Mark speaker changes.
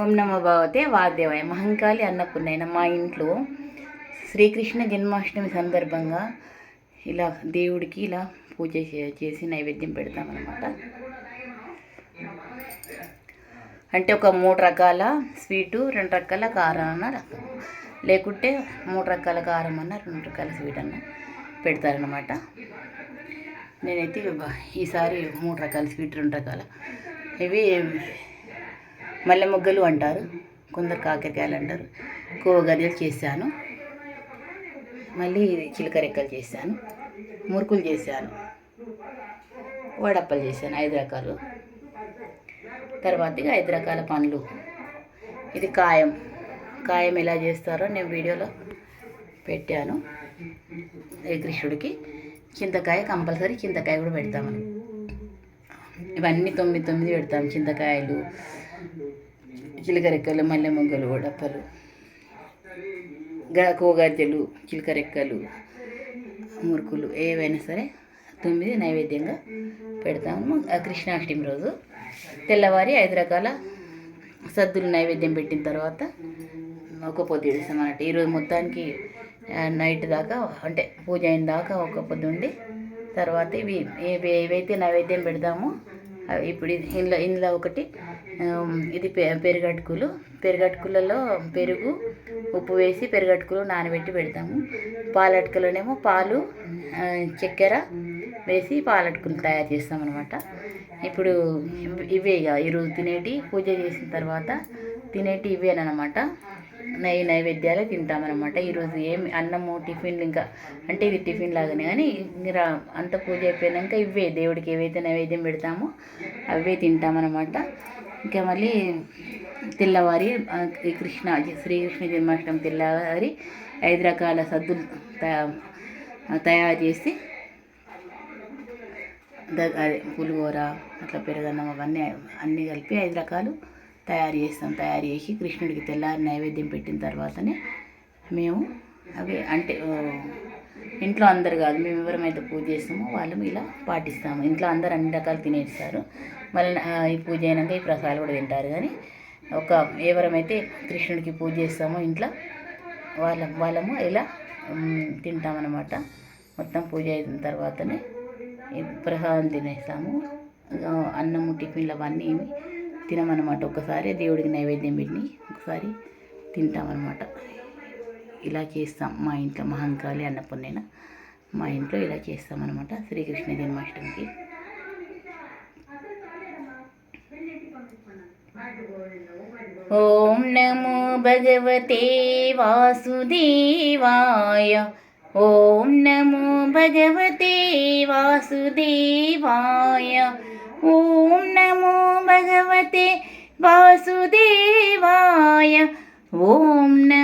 Speaker 1: ఓం నమ భగవతే వాగ్దేవాయ. మహంకాళి అన్నపూర్ణైన మా ఇంట్లో శ్రీకృష్ణ జన్మాష్టమి సందర్భంగా ఇలా దేవుడికి ఇలా పూజ చే- చేసి నైవేద్యం పెడతామన్నమాట. అంటే ఒక మూడు రకాల స్వీటు రెండు రకాల కారం అన్న లేకుంటే మూడు రకాల కారం అన్న రెండు రకాల స్వీట్ అన్న పెడతారనమాట నేనైతే ఈసారి మూడు రకాల స్వీట్ రెండు రకాల. ఇవి మల్లె మొగ్గలు అంటారు. కొందరు కాకరకాయలు అంటారు. కోవగర్రెలు చేశాను. మళ్ళీ చిలకరెక్కలు చేశాను. మురుకులు చేశాను. వడప్పలు చేశాను. ఐదు రకాలు. తర్వాత ఇక ఐదు రకాల పండ్లు. ఇది కాయం. కాయం ఎలా చేస్తారో నేను వీడియోలో పెట్టాను. కృష్ణుడికి చింతకాయ కంపల్సరీ చింతకాయ కూడా పెడతామని. ఇవన్నీ తొమ్మిది తొమ్మిది పెడతాం. చింతకాయలు చిలకరెక్కలు మల్లె మొగ్గలు వడప్పలు కోగజ్జలు చిలకరెక్కలు మురుకులు ఏవైనా సరే తొమ్మిది నైవేద్యంగా పెడతాము. కృష్ణాష్టమి రోజు తెల్లవారి ఐదు రకాల సద్దులు నైవేద్యం పెట్టిన తర్వాత ఒక పొద్దు ఇస్తాం అన్నట్టు. ఈరోజు మొత్తానికి నైట్ దాకా అంటే పూజ అయిన దాకా ఒక పొద్దు ఉండి తర్వాత ఇవి ఏవైతే నైవేద్యం పెడతామో ఇప్పుడు ఇందులో ఇందులో ఒకటి ఇది పె పెరుగట్టుకులు పెరుగట్టుకులలో పెరుగు ఉప్పు వేసి పెరుగట్టుకులు నానబెట్టి పెడతాము. పాలటుకులోనేమో పాలు చక్కెర వేసి పాలటుకులు తయారు చేస్తాం అనమాట ఇప్పుడు ఇవే ఇక ఈరోజు తినేటి పూజ చేసిన తర్వాత తినేటి ఇవేనమాట నై నైవేద్యాలే తింటామన్నమాట. ఈరోజు ఏమి అన్నము టిఫిన్లు ఇంకా అంటే ఇది టిఫిన్ లాగానే కానీ అంత పూజ అయిపోయినాక ఇవే దేవుడికి ఏవైతే నైవేద్యం పెడతామో అవే తింటామన్నమాట. ఇంకా మళ్ళీ తెల్లవారి కృష్ణ శ్రీకృష్ణ జన్మాష్టమి తెల్లవారి ఐదు రకాల సద్దులు తయారు చేసి అదే పులిహోర అట్లా పెరుగన్నం అవన్నీ అన్నీ కలిపి ఐదు రకాలు తయారు చేస్తాం. తయారు చేసి కృష్ణుడికి తెల్లారి నైవేద్యం పెట్టిన తర్వాతనే మేము అవి అంటే ఇంట్లో అందరు కాదు మేము ఎవరమైతే పూజ చేస్తామో వాళ్ళు ఇలా పాటిస్తాము. ఇంట్లో అందరు అన్ని రకాలు తినేస్తారు. మళ్ళీ ఈ పూజ అయినాక ఈ ప్రసాదాలు కూడా తింటారు. కానీ ఒక ఎవరమైతే కృష్ణుడికి పూజ చేస్తామో ఇంట్లో వాళ్ళ వాళ్ళము ఇలా తింటామన్నమాట. మొత్తం పూజ అయిన తర్వాతనే ఈ ప్రసాదం తినేస్తాము. అన్నము టిఫిన్లు అవన్నీ ఏమి తినమన్నమాట. ఒకసారి దేవుడికి నైవేద్యం పెట్టి ఒకసారి తింటామన్నమాట. ఇలా చేస్తాం. మా ఇంట్లో మహంకాళి అన్నపూర్ణైన? మా ఇంట్లో ఇలా చేస్తామన్నమాట. శ్రీకృష్ణ జన్మాష్టమికి. ఓం నమో భగవతే వాసుదేవాయ. ఓం నమో భగవతే వాసుదేవాయ. ఓం నమో భగవతే వాసుదేవాయ. ఓం నమో